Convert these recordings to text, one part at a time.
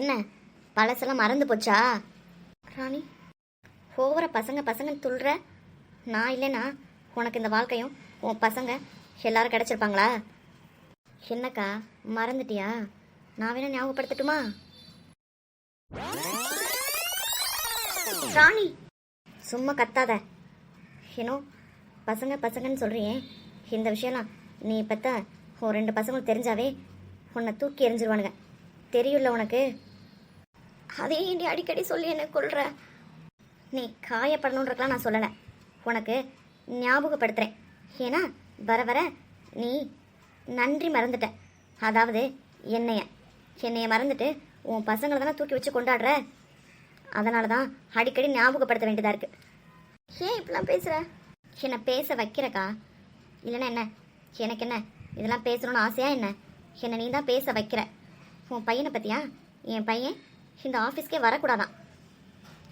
என்ன? பழசெல்லாம் மறந்து போச்சா? ராணி ஓவர பசங்க பசங்க துள்ளுற நான் இல்லைனா உனக்கு இந்த வாழ்க்கையும் உன் பசங்க எல்லாரும் கிடச்சிருப்பாங்களா? என்னக்கா மறந்துட்டியா? நான் வேணா ஞாபகப்படுத்தட்டுமா? ராணி சும்மா கத்தாத. ஏனோ பசங்க பசங்கன்னு சொல்கிறியே இந்த விஷயம்லாம் நீ பெத்த ஒரு ரெண்டு பசங்களுக்கு தெரிஞ்சாவே உன்னை தூக்கி எறிஞ்சிருவானுங்க. தெரியும்ல உனக்கு? அதே நீ அடிக்கடி சொல்லி என்ன கொள்ற நீ காயப்படணுன்றக்கெல்லாம் நான் சொல்லலை. உனக்கு ஞாபகப்படுத்துகிறேன் ஏன்னா வர வர நீ நன்றி மறந்துட்ட. அதாவது என்னைய. என்னைய மறந்துட்டு உன் பசங்களை தானே தூக்கி வச்சு கொண்டாடுற? அதனால தான் அடிக்கடி ஞாபகப்படுத்த வேண்டியதாக இருக்கு. ஏன் இப்படிலாம் பேசுகிற என்னை பேச வைக்கிறக்கா? இல்லைன்னா என்ன? எனக்கு என்ன? இதெல்லாம் பேசணும்னு ஆசையா என்ன? என்னை நீ தான் பேச வைக்கிற. உன் பையனை பற்றியா என் பையன் இந்த ஆஃபீஸ்க்கே வரக்கூடாதான்.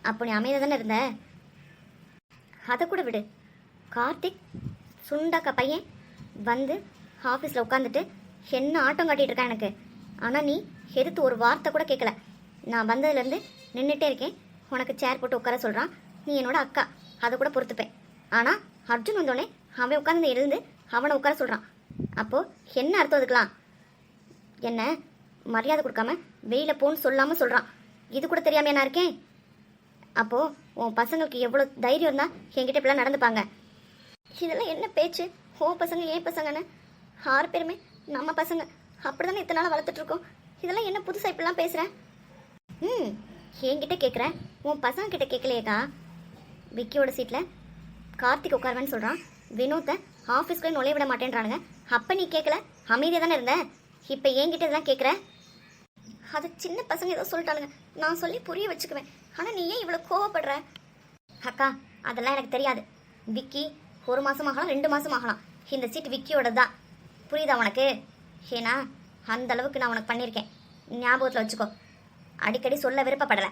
அப்போ நீ அமைதியாக தானே இருந்த? அதை கூட விடு. கார்த்திக் சுண்டாக்கா பையன் வந்து ஆஃபீஸில் உட்காந்துட்டு என்ன ஆட்டம் காட்டிகிட்டு இருக்கான் எனக்கு? ஆனால் நீ எதிர்த்து ஒரு வார்த்தை கூட கேட்கல. நான் வந்ததுலேருந்து நின்றுட்டே இருக்கேன். உனக்கு சேர் போட்டு உட்கார சொல்கிறான் நீ என்னோட அக்கா. அதை கூட பொறுத்துப்பேன். ஆனால் அர்ஜுன் வந்தோடனே அவன் உட்காந்து எழுந்து அவனை உட்கார சொல்கிறான் அப்போது என்ன அர்த்தம் அதுக்கலாம் என்ன? மரியாதை கொடுக்காம வெளியில் போன்னு சொல்லாமல் சொல்கிறான் இது கூட தெரியாமல் நான் இருக்கேன். அப்போது உன் பசங்களுக்கு எவ்வளோ தைரியம் இருந்தால் என்கிட்ட இப்படிலாம் நடந்துப்பாங்க. இதெல்லாம் என்ன பேச்சு? ஓ பசங்க ஏன் பசங்கன்னு? ஆறு பேருமே நம்ம பசங்க. அப்படி தானே இத்தனை நாள் வளர்த்துட்ருக்கோம் இதெல்லாம் என்ன புதுசாக இப்படிலாம் பேசுகிறேன் ம் என்கிட்ட கேட்குறேன் உன் பசங்க கிட்ட கேட்கலையேக்கா விக்கியோட சீட்டில் கார்த்திக் உட்காருவேன்னு சொல்கிறான் வினோத்தை ஆஃபீஸ்க்குள்ளே நுழைய விட மாட்டேன்றானுங்க. அப்போ நீ கேட்கல அமைதியாக தானே இருந்த? இப்போ என்கிட்ட இதெல்லாம் கேட்குற அது சின்ன பசங்க ஏதோ சொல்லிட்டானுங்க. நான் சொல்லி புரிய வச்சுக்குவேன். ஆனால் நீ ஏன் இவ்வளோ கோவப்படுற? அக்கா அதெல்லாம் எனக்கு தெரியாது. விக்கி ஒரு மாதம் ஆகலாம் ரெண்டு மாதம் ஆகலாம். இந்த சீட் விக்கியோட தான் புரியுதா உனக்கு? ஏன்னா அந்த அளவுக்கு நான் உனக்கு பண்ணியிருக்கேன். ஞாபகத்தில் வச்சுக்கோ. அடிக்கடி சொல்ல விருப்பப்படலை.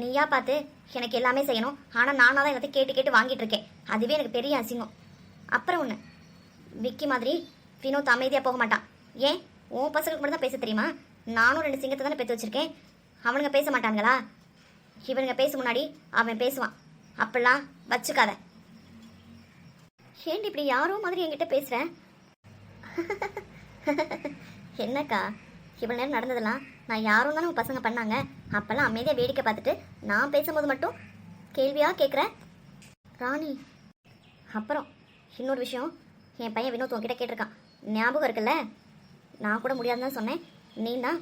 நீயா பார்த்து எனக்கு எல்லாமே செய்யணும். ஆனால் நானாக தான் எல்லாத்தையும் கேட்டு கேட்டு வாங்கிட்டு இருக்கேன். அதுவே எனக்கு பெரிய அசிங்கம். அப்புறம் ஒன்று விக்கி மாதிரி வினோத் அமைதியாக போக மாட்டான். ஏன்? உன் பசங்களுக்கு மட்டும் தான் பேச தெரியுமா? நானும் ரெண்டு சிங்கத்தை தானே பெற்று வச்சுருக்கேன். அவனுங்க பேச மாட்டாங்களா இவனுங்க பேச முன்னாடி அவன் பேசுவான். அப்படிலாம் வச்சுக்காத. ஏண்டி இப்படி யாரோ மாதிரி என்கிட்ட பேசுற? என்னக்கா? இவ்வளோ நேரம் நடந்ததெல்லாம் நான் யாரும் தானே உங்கள் பசங்க பண்ணாங்க. அப்போல்லாம் அமைதியாக வேடிக்கை பார்த்துட்டு நான் பேசும்போது மட்டும் கேள்வியாக கேட்குறேன் ராணி அப்புறம் இன்னொரு விஷயம் என் பையன் வினோத் உங்ககிட்ட கேட்டிருக்கான். ஞாபகம் இருக்குல்ல? நான் கூட முடியாதுன்னு தான் சொன்னேன். நீ தான்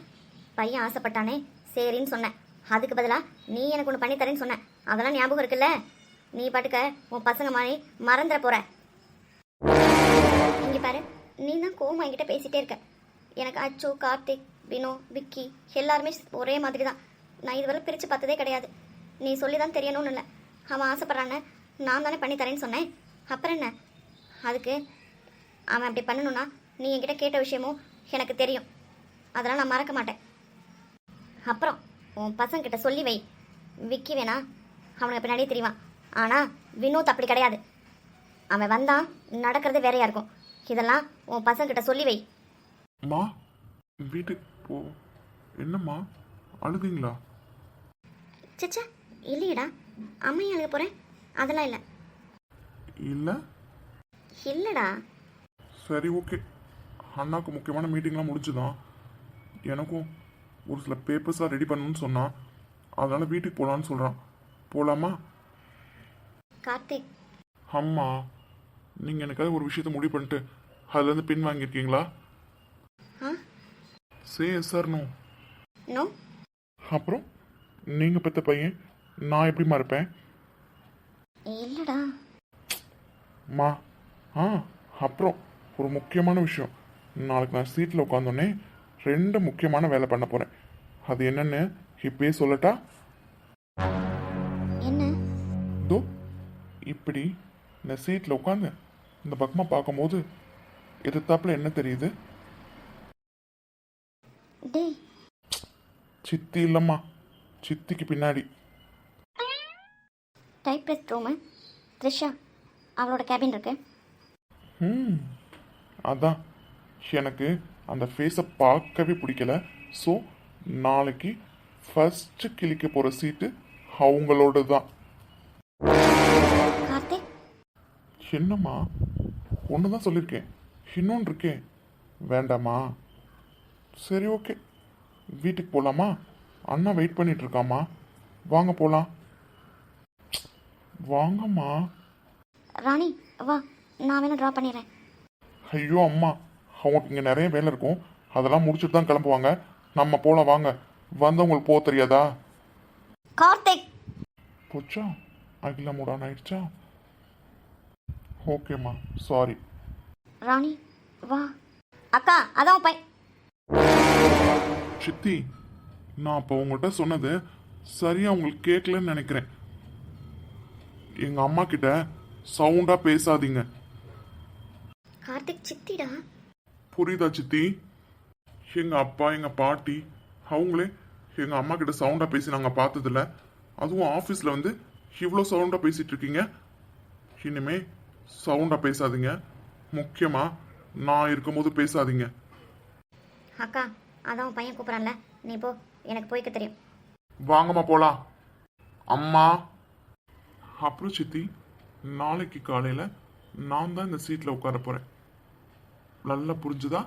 பையன் ஆசைப்பட்டானே. சரின்னு சொன்னேன். அதுக்கு பதிலாக நீ எனக்கு ஒன்று பண்ணித்தரேன்னு சொன்னேன். அதெல்லாம் ஞாபகம் இருக்குல்ல? நீ பாட்டுக்க உன் பசங்க மாதிரி மறந்துட போகிற இங்கே பாரு நீ தான் கோவம் என்கிட்ட பேசிகிட்டே இருக்க. எனக்கு அச்சு கார்த்திக் வினோ விக்கி எல்லாருமே ஒரே மாதிரி தான் நான் இதுவரை பிரித்து பார்த்ததே கிடையாது. நீ சொல்லி தான் தெரியணும்னு இல்லை. அவன் ஆசைப்பட்றான்னு நான் தானே பண்ணித்தரேன்னு சொன்னேன். அப்புறம் என்ன? அதுக்கு அவன் அப்படி பண்ணணும்னா நீ என்கிட்ட கேட்ட விஷயமும் எனக்கு தெரியும். அதெல்லாம் நான் மறக்க மாட்டேன். அப்புறம் உன் பசங்கிட்ட சொல்லி வை. விக்கி வேணா. அவனுக்கு பின்னாடியே தெரியுவான் ஆனால் வினோத் அப்படி கிடையாது. அவன் வந்தான் நடக்கிறது வேறையா இருக்கும். இதெல்லாம் உன் பசங்கிட்ட சொல்லி வை. அம்மா வீட்டுக்கு போ. என்னம்மா? அழுதுங்களா? சச்சா இல்லையடா. அம்மையும் அழுக போகிறேன் அதெல்லாம் இல்லை. இல்லை? இல்லைடா. சரி ஓகே. அண்ணாக்கு முக்கியமான மீட்டிங்லாம் முடிச்சுதான் எனக்கும் ஒரு சில பேப்பர்ஸ்லாம் ரெடி பண்ணணும்னு சொன்னான். அதனால் வீட்டுக்கு போகலான்னு சொல்கிறான் போகலாமா கார்த்திக். அம்மா நீங்கள் எனக்காக ஒரு விஷயத்த முடிவு பண்ணிட்டு அதுலேருந்து பின் வாங்கியிருக்கீங்களா? ஆ? சே சார் நோ. நோ. அப்புறம்? நீங்கள் பெற்ற பையன் நான் எப்படி மறப்பேன் இல்லைடா. மா ஆ அப்புறம் ஒரு முக்கியமான விஷயம். நாளைக்கு நான் சீட்டில் உட்காந்தோடனே ரெண்டு முக்கியமான வேலை பண்ண போகிறேன் அது என்னன்னு இப்பயே சொல்லட்டா? என்ன? தோ இப்படி இந்த சீட்டில் உட்காந்து இந்த பக்கமாக பார்க்கும்போது எதிர்த்தாப்புல என்ன தெரியுது? சித்தி இல்லைம்மா. சித்திக்கு பின்னாடி. டைப்ரைட் ரூமு த்ரிஷா அவளோட கேபின் இருக்கு. ம் அதான். எனக்கு அந்த ஃபேஸை பார்க்கவே பிடிக்கல. ஸோ நாளைக்கு ஃபர்ஸ்ட் கிளிக்க போகிற சீட்டு அவங்களோட தான் என்னம்மா? ஒன்று தான் சொல்லியிருக்கேன் இன்னொன்று இருக்கேன் வேண்டாமா? சரி ஓகே வீட்டுக்கு போகலாமா அண்ணா வெயிட் பண்ணிட்டு இருக்காம்மா வாங்க போகலாம் வாங்கம்மா. ராணி வா. நான் வேணா ட்ரா பண்ணிடுறேன். ஐயோ அம்மா. அவங்களுக்கு இங்கே நிறைய வேலை இருக்கும். அதெல்லாம் முடிச்சுட்டு தான் கிளம்புவாங்க. நம்ம போகலாம் வாங்க. வந்தவங்களுக்கு போக தெரியாதா? கார்த்திக். போச்சா? அகிலா மூடான் ஆயிடுச்சா? ஓகேம்மா சாரி ராணி வா. அக்கா அதான் பை சித்தி நான் அப்போ உங்கள்கிட்ட சொன்னது சரியா உங்களுக்கு கேட்கலன்னு நினைக்கிறேன். எங்க அம்மா கிட்ட சவுண்டா பேசாதீங்க. கார்த்திக் சித்திடா. புரியுதா சித்தி? எங்க அப்பா எங்க பாட்டி அவங்களே எங்க அம்மா கிட்ட சவுண்டா பேசி நாங்க பார்த்ததில்ல. அதுவும் ஆஃபீஸ்ல வந்து இவ்வளோ சவுண்டா பேசிட்டு இருக்கீங்க. இனிமே சவுண்டா பேசாதீங்க. முக்கியமா நான் இருக்கும்போது பேசாதீங்க. அக்கா அதான் உன் பையன் கூப்பிட்றான்ல. நீ போ எனக்கு போய்க்க தெரியும். வாங்கம்மா போலாம். அம்மா. அப்புறம் சித்தி நாளைக்கு காலையில நான் தான் இந்த சீட்ல உட்கார போறேன். நல்லா புரிஞ்சுதா?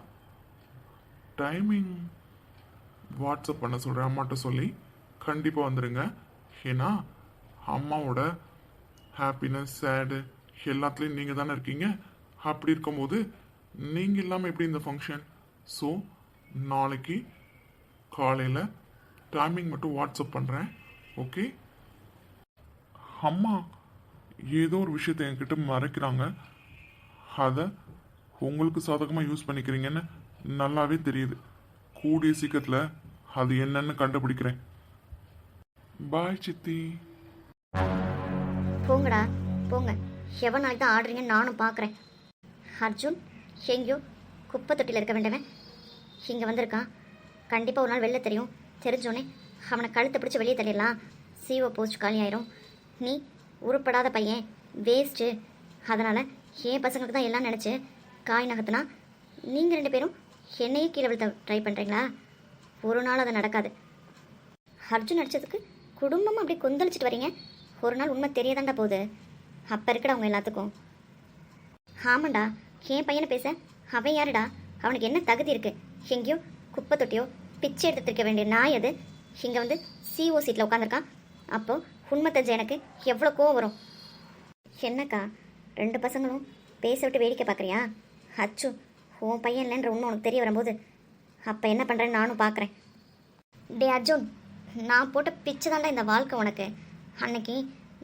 டைமிங் வாட்ஸ்அப் பண்ண சொல்கிறேன் அம்மாட்ட சொல்லி. கண்டிப்பாக வந்துடுங்க ஏன்னா அம்மாவோட ஹாப்பினஸ் சேடு எல்லாத்துலேயும் நீங்கள் தானே இருக்கீங்க. அப்படி இருக்கும்போது நீங்கள் இல்லாமல் எப்படி இந்த ஃபங்க்ஷன் ஸோ நாளைக்கு காலையில் டைமிங் மட்டும் வாட்ஸ்அப் பண்ணுறேன் ஓகே அம்மா ஏதோ ஒரு விஷயத்தை என்கிட்ட மறைக்கிறாங்க. அதை உங்களுக்கு சாதகமாக யூஸ் பண்ணிக்கிறீங்கன்னு நல்லாவே தெரியுது. கூடிய சீக்கிரத்தில் அது என்னன்னு கண்டுபிடிக்கிறேன். பாய் சித்தி. போங்கடா போங்க. எவ்வளோ நாளைக்கு தான் ஆடுறீங்கன்னு நானும் பார்க்குறேன் அர்ஜுன் எங்கேயோ குப்பை தொட்டியில் இருக்க வேண்டவன் இங்கே வந்திருக்கான். கண்டிப்பாக ஒரு நாள் வெளில தெரியும். தெரிஞ்சோடனே அவனை கழுத்தை பிடிச்சி வெளியே தள்ளிடலாம். சிஓ போஸ்ட் காலி ஆயிரும். நீ உருப்படாத பையன். வேஸ்ட்டு அதனால் என் பசங்களுக்கு தான் எல்லாம் நினச்சி காய் நகர்த்தினா நீங்கள் ரெண்டு பேரும் என்னையே கீழே விழுத்த ட்ரை பண்ணுறீங்களா ஒரு நாள் அது நடக்காது. அர்ஜுன் அடித்ததுக்கு குடும்பமாக அப்படியே கொந்தளிச்சிட்டு வரீங்க. ஒரு நாள் உண்மை தெரியதாண்டா போகுது? அப்போ இருக்கடா அவங்க எல்லாத்துக்கும். ஆமாண்டா என் பையனை பேச அவன் யாருடா? அவனுக்கு என்ன தகுதி இருக்குது எங்கேயோ குப்பை தொட்டியோ பிச்சை எடுத்துருக்க வேண்டிய நாய் அது. இங்கே வந்து சிஓ சீட்டில் உட்காந்துருக்கான் அப்போது உண்மை தெரிஞ்ச எனக்கு எவ்வளோ கோவம் வரும். என்னக்கா ரெண்டு பசங்களும் பேச விட்டு வேடிக்கை பார்க்குறியா? அச்சு உன் பையன் இல்லைன்ற ஒன்று உனக்கு தெரிய வரும்போது அப்போ என்ன பண்ணுறேன்னு நானும் பார்க்குறேன் டே அர்ஜுன் நான் போட்ட பிச்சை தாண்டா இந்த வாழ்க்கை உனக்கு. அன்னைக்கு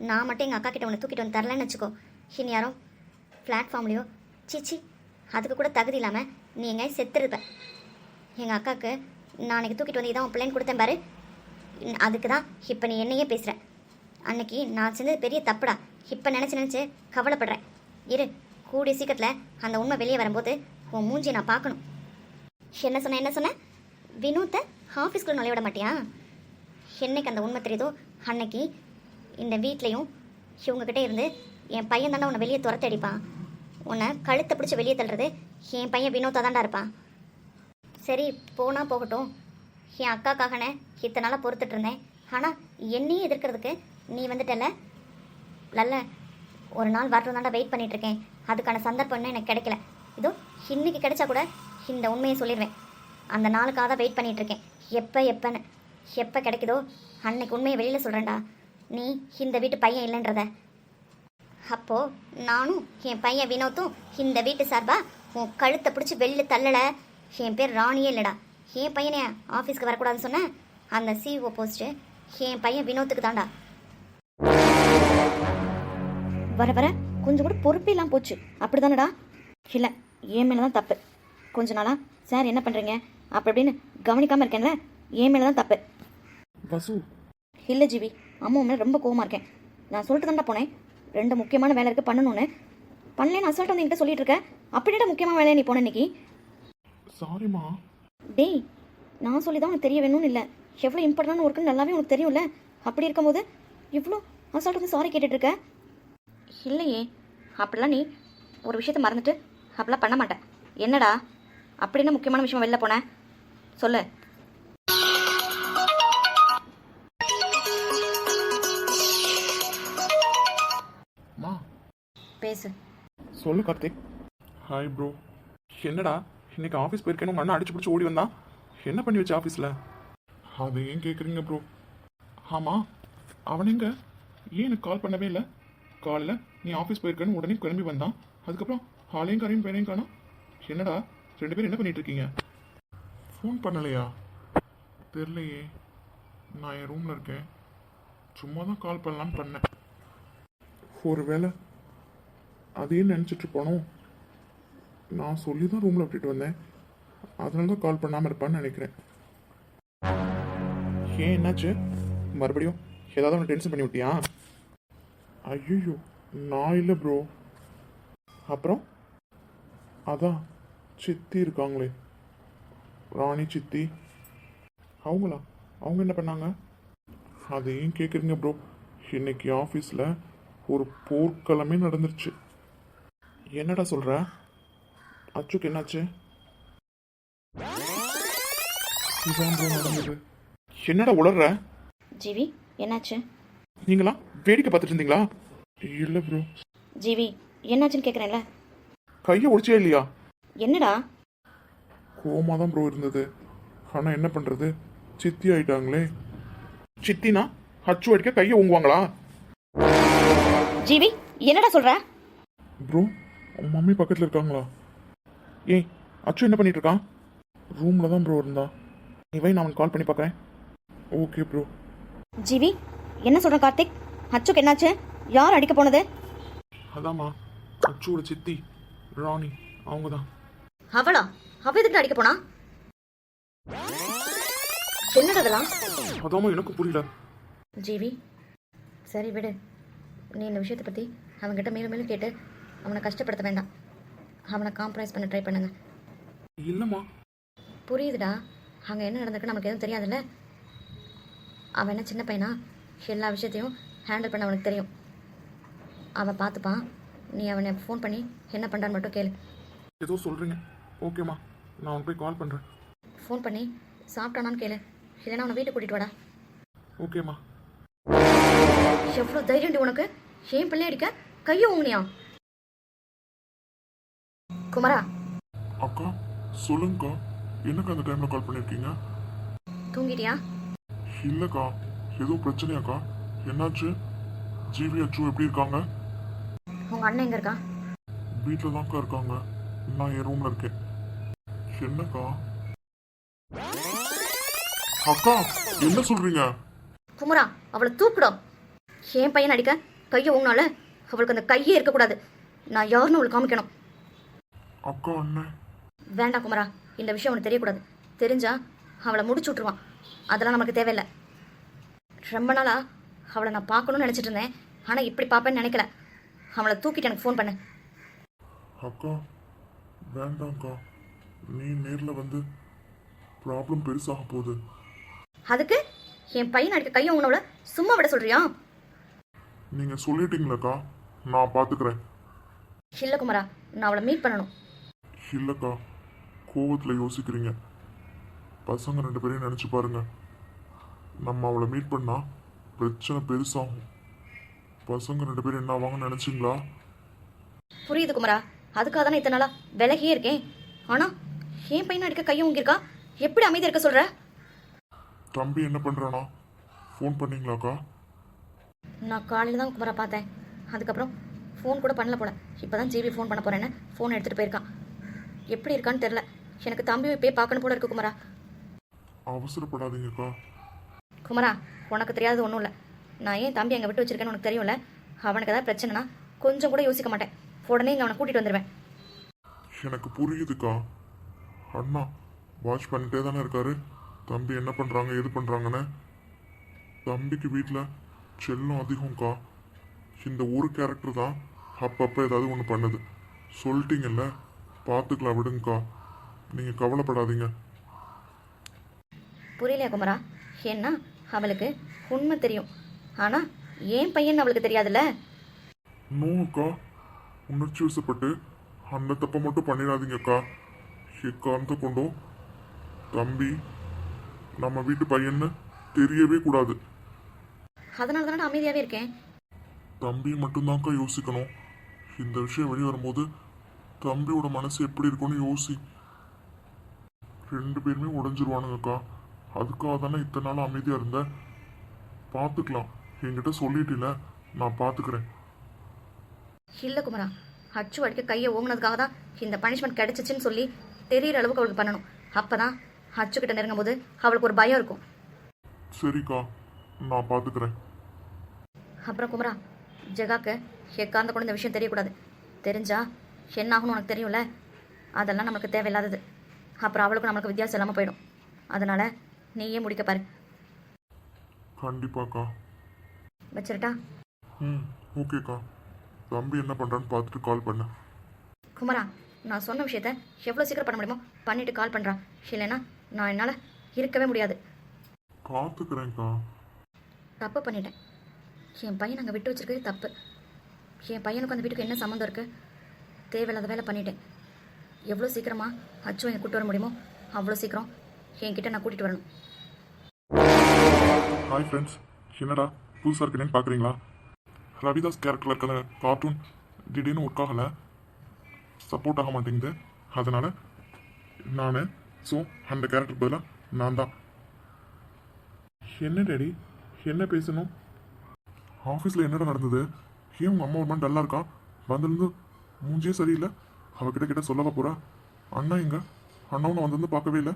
நான் மட்டும் எங்கள் அக்கா கிட்ட உன்னை தூக்கிட்டு வந்து தரலன்னு வச்சுக்கோ. இனி யாரும் பிளாட்ஃபார்ம்லேயோ சீச்சி அதுக்கு கூட தகுதி இல்லாமல் நீ எங்கே செத்துருப்ப. எங்கள் அக்காவுக்கு நான் தூக்கிட்டு வந்து இதான் உன் பிள்ளைன்னு கொடுத்தேன் பாரு. அதுக்கு தான் இப்போ நீ என்னையே பேசுகிற அன்னைக்கு நான் செஞ்சது பெரிய தப்புடா. இப்போ நினச்சி நினச்சி கவலைப்படுறேன். இரு கூடிய சீக்கிரத்தில் அந்த உண்மை வெளியே வரும்போது உன் மூஞ்சியை நான் பார்க்கணும். என்ன சொன்ன என்ன சொன்ன? வினோத்தை ஆஃபீஸ்க்குள்ள நுழைய விட மாட்டியா? என்னைக்கு அந்த உண்மை தெரியுதோ அன்னைக்கு இந்த வீட்லேயும் இவங்கக்கிட்ட இருந்து என் பையன் தாண்டா உன்னை வெளியே துரத்தி அடிப்பான். உன்னை கழுத்தை பிடிச்சி வெளியே தள்ளுறது என் பையன் வினோத்தா தாண்டா இருப்பான். சரி போனால் போகட்டும். என் அக்காக்காகனே இத்தனை நாளாக பொறுத்துட்டு இருந்தேன். ஆனால் என்னையும் எதிர்க்கிறதுக்கு நீ வந்துட்டல நல்ல ஒரு நாள் வரட்டும் தாண்டா வெயிட் பண்ணிகிட்ருக்கேன் இருக்கேன். அதுக்கான சந்தர்ப்பம் இன்னும் எனக்கு கிடைக்கல. இதோ இன்னைக்கு கிடைச்சா கூட இந்த உண்மையை சொல்லிடுவேன். அந்த நாளுக்காக தான் வெயிட் பண்ணிகிட்ருக்கேன் எப்போ எப்போன்னு. எப்போ கிடைக்குதோ அன்னைக்கு உண்மையை வெளியில் சொல்கிறேன்டா நீ இந்த வீட்டு பையன் இல்லைன்றத. அப்போது நானும் என் பையன் வினோத்தும் இந்த வீட்டு சார்பா உன் கழுத்தை பிடிச்சி வெளில தள்ளல. என் பேர் ராணியே இல்லைடா. என் பையனே ஆஃபீஸ்க்கு வரக்கூடாதுன்னு சொன்னேன் அந்த சிஓ போஸ்ட்டு என் பையன் வினோத்துக்கு தான்டா. வர வர. கொஞ்சம் கூட பொறுப்பே இல்லாமல் போச்சு. அப்படிதானடா? இல்லை என் மேலே தான் தப்பு. கொஞ்ச நாளா சார் என்ன பண்ணுறீங்க அப்படி அப்படின்னு கவனிக்காமல் இருக்கேன்ல என் மேலே தான் தப்பு. வசு. இல்லை ஜிவி அம்மா மேலே ரொம்ப கோவமாக இருக்கேன். நான் சொல்லிட்டு தான்டா போனேன். ரெண்டு முக்கியமான வேலை இருக்குது பண்ணணும்னு. பண்ணலேன்னு அசால்ட் வந்து என்கிட்ட சொல்லிட்டு இருக்க. அப்படியே முக்கியமான வேலையை நீ போன இன்னைக்கு? சாரிம்மா டேய் நான் சொல்லி தான் உனக்கு தெரிய வேணும்னு இல்லை. எவ்வளோ இம்பார்ட்டன்டான ஒர்க்குன்னு நல்லாவே உனக்கு தெரியும்ல. அப்படி இருக்கும்போது இவ்வளோ அசால்ட் வந்து சாரி கேட்டுட்டு இருக்க. இல்லையே அப்படிலாம் நீ ஒரு விஷயத்த மறந்துட்டு அப்படிலாம் பண்ண மாட்டேன் என்னடா அப்படின்னு முக்கியமான விஷயம் வெளில போனேன் சொல்லு. பேசு. சொல்லு கார்த்திக். ஹாய் ப்ரோ என்னடா இன்னைக்கு ஆஃபீஸ் போயிருக்கேன்னு உங்கள் அண்ணன் அடிச்சு பிடிச்சி ஓடி வந்தான்? என்ன பண்ணி வச்ச ஆஃபீஸில் அதை ஏன் கேட்குறீங்க ப்ரோ ஆமாம் அவனுங்க ஏன் எனக்கு கால் பண்ணவே இல்லை? காலையில் நீ ஆஃபீஸ் போயிருக்கேன்னு உடனே கிளம்பி வந்தான். அதுக்கப்புறம் ஆளையும் காரையும் பேரையும் காணோம். என்னடா ரெண்டு பேரும் என்ன பண்ணிட்டு இருக்கீங்க? ஃபோன் பண்ணலையா? தெரிலையே நான் என் ரூமில் இருக்கேன். சும்மா தான் கால் பண்ணலான்னு பண்ணேன். ஒரு ஒருவேளை அதையும் நினச்சிட்டு போனோம் நான் சொல்லி தான் ரூமில் விட்டுட்டு வந்தேன். அதனால தான் கால் பண்ணாமல் இருப்பான்னு நினைக்கிறேன். ஏன் என்னாச்சு? மறுபடியும் ஏதாவது ஒன்று டென்ஷன் பண்ணி விட்டியா? ஐயோ நான் இல்லை ப்ரோ அப்புறம்? அதான் சித்தி இருக்காங்களே. ராணி சித்தி. அவங்களா? அவங்க என்ன பண்ணாங்க? அதையும் கேட்குறீங்க ப்ரோ இன்னைக்கு ஆஃபீஸில் ஒரு போர்க்களமே நடந்துருச்சு. என்னடா சொல்கிற அச்சுக்கு என்னாச்சு? இதான் ப்ரோ நடந்தது. என்னடா உளர்ற? ஜிவி என்னாச்சு? நீங்களா? வேடிக்கை பார்த்துட்டு இருந்தீங்களா? இல்லை ப்ரோ ஜிவி என்னாச்சுன்னு கேட்குறேன்ல கையை ஒடிச்சே இல்லையா? என்னடா? கோமா தான் ப்ரோ இருந்தது. ஆனால் என்ன பண்ணுறது சித்தி ஆயிட்டாங்களே. சித்தினா? அச்சு அடிக்க கையை ஊங்குவாங்களா ஜிவி என்னடா சொல்ற? ப்ரோ மம்மி பக்கத்தில் இருக்காங்களா? ஏய் அச்சு என்ன பண்ணிட்டு இருக்கான்? ரூமில் தான் ப்ரோ இருந்தா நீ வை நான் அவனுக்கு கால் பண்ணி பார்க்குறேன் ஓகே ப்ரோ ஜிவி என்ன சொல்ற கார்த்திக்? அச்சுக்கு என்னாச்சு? யார் அடிக்க போனது? அதாம்மா அச்சுவோட சித்தி ராணி அவங்க தான் அவளா? அவ எதுக்கு அடிக்க போனா? என்னடா இதெல்லாம்? அதாம்மா எனக்கும் புரியல. ஜிவி சரி விடு. நீ இந்த விஷயத்தை பற்றி அவன்கிட்ட மேலும் மேலும் கேட்டு அவனை கஷ்டப்படுத்த வேண்டாம். அவனை காம்ப்ரமைஸ் பண்ண ட்ரை பண்ணுங்க. இல்லைம்மா. புரியுதுடா. அங்கே என்ன நடந்திருக்கு நமக்கு எதுவும் தெரியாதுல்ல? அவன் என்ன சின்ன பையனா? எல்லா விஷயத்தையும் ஹேண்டில் பண்ண அவனுக்கு தெரியும். அவன் பார்த்துப்பான் நீ அவனை ஃபோன் பண்ணி என்ன பண்ணுறான்னு மட்டும் கேளு. ஏதோ சொல்கிறீங்க ஓகேம்மா நான் அவனுக்கு போய் கால் பண்ணுறேன் ஃபோன் பண்ணி சாப்பிட்டானான்னு கேளு. இல்லைன்னா அவனை வீட்டுக்கு கூட்டிகிட்டு வாடா. ஓகேம்மா எவ்வளோ தைரியம்டி உனக்கு? ஏன் பிள்ளை அடிக்க? கையை ஊங்கினியா? குமரா. அக்கா சொல்லுங்கக்கா. எனக்கு அந்த டைமில் கால் பண்ணியிருக்கீங்க தூங்கிட்டியா? இல்லைக்கா. எதுவும் பிரச்சனையாக்கா? என்னாச்சு? ஜிவி அச்சு எப்படி இருக்காங்க? உங்கள் அண்ணன் எங்கே இருக்கா? வீட்டில் தான்க்கா இருக்காங்க. நான் என் ரூமில் இருக்கேன். என்னக்கா? அக்கா என்ன சொல்றீங்க? குமரா அவளை தூக்குடும் என் பையன் அடிக்க கையை ஊங்கினால அவளுக்கு அந்த கையே இருக்கக்கூடாது. நான் யாருன்னு அவளுக்கு காமிக்கணும். அக்கா அண்ணன். வேண்டாம் குமரா இந்த விஷயம் அவனுக்கு தெரியக்கூடாது. தெரிஞ்சா அவளை முடிச்சு விட்ருவான் அதெல்லாம் நமக்கு தேவையில்லை. ரொம்ப நாளா அவளை நான் பார்க்கணும்னு நினச்சிட்டு இருந்தேன். ஆனால் இப்படி பார்ப்பேன்னு நினைக்கல. அவளை தூக்கிட்டு எனக்கு ஃபோன் பண்ணு. அக்கா வேண்டாம்க்கா. நீ நேரில் வந்து ப்ராப்ளம் பெருசாக போகுது. அதுக்கு? என் பையன் அடிக்க கையை உணவுல சும்மா விட சொல்றியா? நீங்கள் சொல்லிட்டீங்களேக்கா. நான் பார்த்துக்கிறேன் இல்லை குமரா நான் அவளை மீட் பண்ணணும். இல்லைக்கா கோவத்தில் யோசிக்கிறீங்க. பசங்க ரெண்டு பேரையும் நினச்சி பாருங்க. நம்ம அவளை மீட் பண்ணா பிரச்சனை பெருசாகும். பசங்க ரெண்டு பேரும் என்ன ஆவாங்கன்னு நினச்சிங்களா? புரியுது குமரா. அதுக்காக தானே இத்தனை நாளா விலகியே இருக்கேன். ஆனால் என் பையன் அடிக்க கையை ஊங்கியிருக்கா எப்படி அமைதி இருக்க சொல்ற? தம்பி என்ன பண்ணுறானா ஃபோன் பண்ணீங்களாக்கா? நான் காலையில் தான் குமரா பார்த்தேன். அதுக்கப்புறம் ஃபோன் கூட பண்ணல போல. இப்போ தான் ஜிபி ஃபோன் பண்ண போறேன்னு ஃபோன் எடுத்துகிட்டு போயிருக்கான். எப்படி இருக்கான்னு தெரில எனக்கு தம்பி போய் பார்க்கணும் போல இருக்கு குமரா. அவசரப்படாதீங்கக்கா. குமரா உனக்கு தெரியாதது ஒன்றும் இல்லை. நான் ஏன் தம்பி அங்கே விட்டு வச்சிருக்கேன்னு உனக்கு தெரியும்ல? அவனுக்கு ஏதாவது பிரச்சனைனா கொஞ்சம் கூட யோசிக்க மாட்டேன். உடனே இங்கே அவனை கூட்டிகிட்டு வந்துடுவேன் எனக்கு புரியுதுக்கா. அண்ணா வாட்ச் பண்ணிட்டே தானே இருக்காரு. தம்பி என்ன பண்ணுறாங்க எது பண்ணுறாங்கன்னு தம்பிக்கு வீட்டில் செல்லம் அதிகம்க்கா. இந்த ஒரு கேரக்டர் தான் அப்பப்போ ஏதாவது ஒன்று பண்ணுது. சொல்லிட்டீங்கல்ல? பார்த்துக்கலாம் விடுங்கக்கா. நீங்கள் கவலைப்படாதீங்க. புரியலையா குமரா? ஏன்னா அவளுக்கு உண்மை தெரியும். ஆனால் ஏன் பையன் அவளுக்கு தெரியாதுல்ல? நோ அக்கா உணர்ச்சி வசப்பட்டு அந்த தப்பை மட்டும் பண்ணிடாதீங்கக்கா எக்காரணத்தை கொண்டும் தம்பி நம்ம வீட்டு பையன்னு தெரியவே கூடாது. அதனால தானே அமைதியாகவே இருக்கேன். தம்பி மட்டும்தான்க்கா யோசிக்கணும். இந்த விஷயம் வெளியே வரும்போது தம்பியோட மனசு எப்படி இருக்கும்னு யோசி. ரெண்டு பேருமே உடஞ்சிருவானுங்கக்கா. அதுக்காக தானே இத்தனை நாள் அமைதியாக இருந்தேன் பார்த்துக்கலாம் என்கிட்ட சொல்லிட்டில நான் பார்த்துக்கிறேன் இல்லை குமரா. அச்சு அடிக்க கையை ஓங்கினதுக்காக தான் இந்த பனிஷ்மெண்ட் கிடைச்சிச்சுன்னு சொல்லி தெரியிற அளவுக்கு அவளுக்கு பண்ணணும். அப்போ தான் அச்சு கிட்ட நெருங்கும் போது அவளுக்கு ஒரு பயம் இருக்கும். சரிக்கா. நான் பார்த்துக்கிறேன் அப்புறம் குமரா ஜெகாக்கு எக்காந்த கூட இந்த விஷயம் தெரியக்கூடாது. தெரிஞ்சா என்ன ஆகும்னு உனக்கு தெரியும்ல? அதெல்லாம் நமக்கு தேவையில்லாதது. அப்புறம் அவளுக்கும் நம்மளுக்கு வித்தியாசம் இல்லாமல் போயிடும். அதனால நீயே முடிக்க பாரு. கண்டிப்பாக்கா. வச்சிரட்டா? ம் ஓகேக்கா. தம்பி என்ன பண்ணுறான்னு பார்த்துட்டு கால் பண்ணேன் குமரா நான் சொன்ன விஷயத்த எவ்வளோ சீக்கிரம் பண்ண முடியுமோ பண்ணிட்டு கால் பண்ணுறான் இல்லைன்னா நான் என்னால் இருக்கவே முடியாது. காத்துக்கிறேன்க்கா. தப்பு பண்ணிட்டேன். என் பையன் அங்கே விட்டு வச்சிருக்கிறது தப்பு. என் பையனுக்கு அந்த வீட்டுக்கு என்ன சம்மந்தம் இருக்குது தேவையில்லாத வேலை பண்ணிட்டேன். எவ்வளோ சீக்கிரமா அச்சு என்னை கூட்டு வர முடியுமோ அவ்வளோ சீக்கிரம் என்கிட்ட நான் கூட்டிகிட்டு வரணும். ஹாய் ஃப்ரெண்ட்ஸ் என்னடா புதுசாக இருக்குன்னு பார்க்குறீங்களா ரவிதாஸ் கேரக்டரில் இருக்கிற கார்ட்டூன் திடீர்னு ஒர்க் ஆகலை. சப்போர்ட் ஆக மாட்டேங்குது. அதனால் நான் ஸோ அந்த கேரக்டர் பதிலாக நான் தான். என்ன டேடி என்ன பேசணும்? ஆஃபீஸில் என்னடா நடந்தது? ஏன் உங்கள் அம்மா ஒரு மாதிரி டல்லாக இருக்கா? வந்திருந்து மூஞ்சியே சரியில்லை. அவகிட்ட கிட்ட சொல்லவா போகிறா அண்ணா எங்க? அண்ணாவும் நான் வந்து பார்க்கவே இல்லை.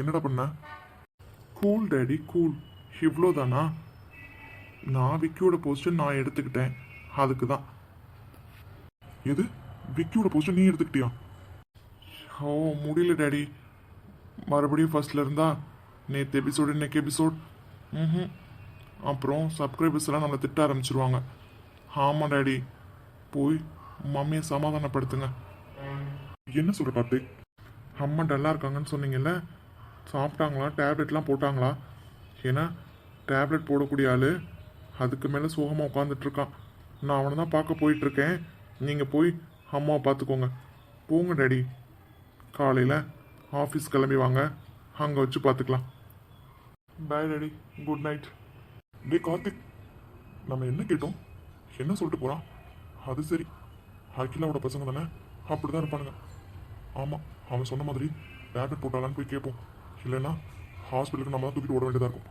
என்னடா பண்ண? கூல் டேடி கூல் இவ்வளோதானா நான் விக்கியோட போஸ்டர் நான் எடுத்துக்கிட்டேன். அதுக்கு தான் எது? விக்கியோட போஸ்டர் நீ எடுத்துக்கிட்டியா? ஓ முடியல டேடி மறுபடியும் ஃபர்ஸ்ட்ல இருந்தா நேற்று எபிசோடு இன்னைக்கு எபிசோட் ம் அப்புறம் சப்ஸ்கிரைபர்ஸ் எல்லாம் நம்மளை திட்ட ஆரம்பிச்சிருவாங்க. ஆமாம் டேடி போய் மம்மியை சமாதானப்படுத்துங்க. என்ன சொல்கிற கார்த்திக்? அம்மா டல்லாக இருக்காங்கன்னு சொன்னீங்கல்ல? சாப்பிட்டாங்களா? டேப்லெட்லாம் போட்டாங்களா? ஏன்னா டேப்லெட் போடக்கூடிய ஆள் அதுக்கு மேலே சோகமாக உட்காந்துட்ருக்கான் நான் அவனை தான் பார்க்க போயிட்டுருக்கேன் நீங்கள் போய் அம்மாவை பார்த்துக்கோங்க. போங்க டேடி. காலையில் ஆஃபீஸ் கிளம்பி வாங்க. அங்கே வச்சு பார்த்துக்கலாம். Bye daddy. குட் நைட் டே கார்த்திக் நம்ம என்ன கேட்டோம்? என்ன சொல்லிட்டு போகிறான் அது சரி. அகிலாவோட பசங்க தானே? அப்படி தான் இருப்பானுங்க. ஆமாம் அவன் சொன்ன மாதிரி டேப்லெட் போட்டாலான்னு போய் கேட்போம் இல்லைன்னா ஹாஸ்பிட்டலுக்கு நம்ம தான் தூக்கிட்டு ஓட வேண்டியதாக இருக்கும்.